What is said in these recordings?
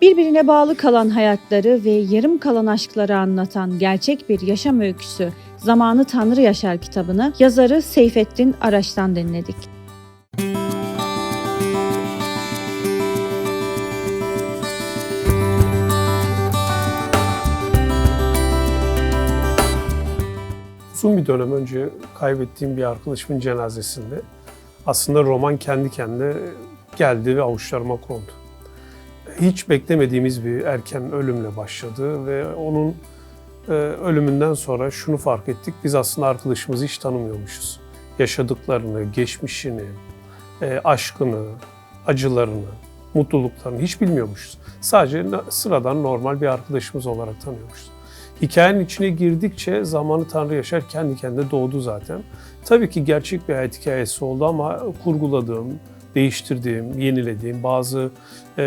Birbirine bağlı kalan hayatları ve yarım kalan aşkları anlatan gerçek bir yaşam öyküsü Zamanı Tanrı Yaşar kitabını yazarı Seyfettin Araç'tan dinledik. Uzun bir dönem önce kaybettiğim bir arkadaşımın cenazesinde aslında roman kendi kendine geldi ve avuçlarıma kondu. Hiç beklemediğimiz bir erken ölümle başladı ve onun e, ölümünden sonra şunu fark ettik. Biz aslında arkadaşımızı hiç tanımıyormuşuz. Yaşadıklarını, geçmişini, e, aşkını, acılarını, mutluluklarını hiç bilmiyormuşuz. Sadece sıradan normal bir arkadaşımız olarak tanıyormuşuz. Hikayenin içine girdikçe zamanı Tanrı Yaşar kendi kendine doğdu zaten. Tabii ki gerçek bir hayat hikayesi oldu ama kurguladığım, değiştirdiğim, yenilediğim bazı e,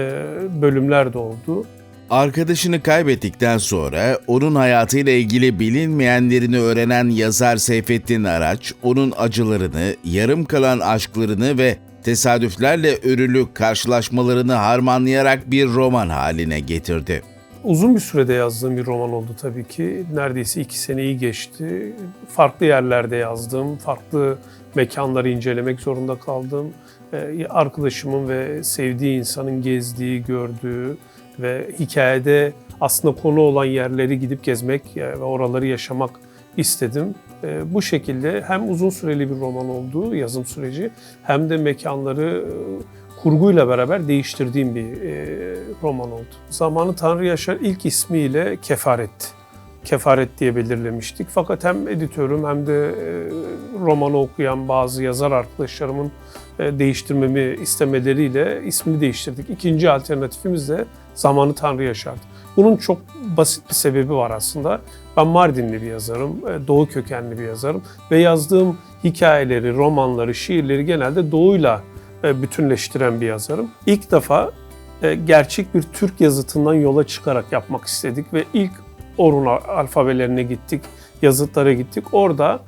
bölümler de oldu. Arkadaşını kaybettikten sonra onun hayatıyla ilgili bilinmeyenlerini öğrenen yazar Seyfettin Araç, onun acılarını, yarım kalan aşklarını ve tesadüflerle örülü karşılaşmalarını harmanlayarak bir roman haline getirdi. Uzun bir sürede yazdığım bir roman oldu tabii ki. Neredeyse iki seneyi geçti. Farklı yerlerde yazdım, farklı mekanları incelemek zorunda kaldım. Ee, Arkadaşımın ve sevdiği insanın gezdiği, gördüğü ve hikayede aslında konu olan yerleri gidip gezmek e, ve oraları yaşamak istedim. Ee, Bu şekilde hem uzun süreli bir roman oldu yazım süreci hem de mekanları e, kurguyla beraber değiştirdiğim bir e, roman oldu. Zamanı Tanrı Yaşar ilk ismiyle Kefaret. Kefaret diye belirlemiştik. Fakat hem editörüm hem de e, romanı okuyan bazı yazar arkadaşlarımın e, değiştirmemi istemeleriyle ismini değiştirdik. İkinci alternatifimiz de Zamanı Tanrı Yaşar'dı. Bunun çok basit bir sebebi var aslında. Ben Mardinli bir yazarım, e, Doğu kökenli bir yazarım ve yazdığım hikayeleri, romanları, şiirleri genelde Doğu'yla e, bütünleştiren bir yazarım. İlk defa e, gerçek bir Türk yazıtından yola çıkarak yapmak istedik ve ilk Orhun alfabelerine gittik, yazıtlara gittik. Orada e,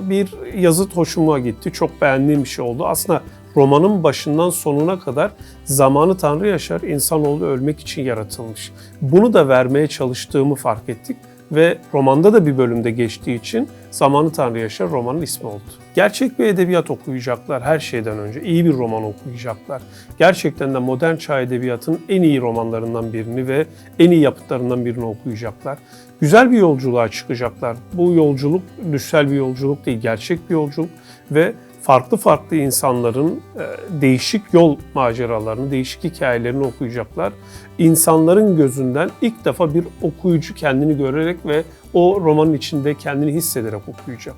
bir yazıt hoşuma gitti, çok beğendiğim bir şey oldu. Aslında romanın başından sonuna kadar zamanı Tanrı Yaşar, insanoğlu ölmek için yaratılmış. Bunu da vermeye çalıştığımı fark ettik ve romanda da bir bölümde geçtiği için Zamanı Tanrı Yaşar romanın ismi oldu. Gerçek bir edebiyat okuyacaklar her şeyden önce. iyi bir roman okuyacaklar. Gerçekten de modern çağ edebiyatının en iyi romanlarından birini ve en iyi yapıtlarından birini okuyacaklar. Güzel bir yolculuğa çıkacaklar. Bu yolculuk düşsel bir yolculuk değil, gerçek bir yolculuk ve farklı farklı insanların e, değişik yol maceralarını, değişik hikayelerini okuyacaklar. İnsanların gözünden ilk defa bir okuyucu kendini görerek ve o romanın içinde kendini hissederek okuyacak.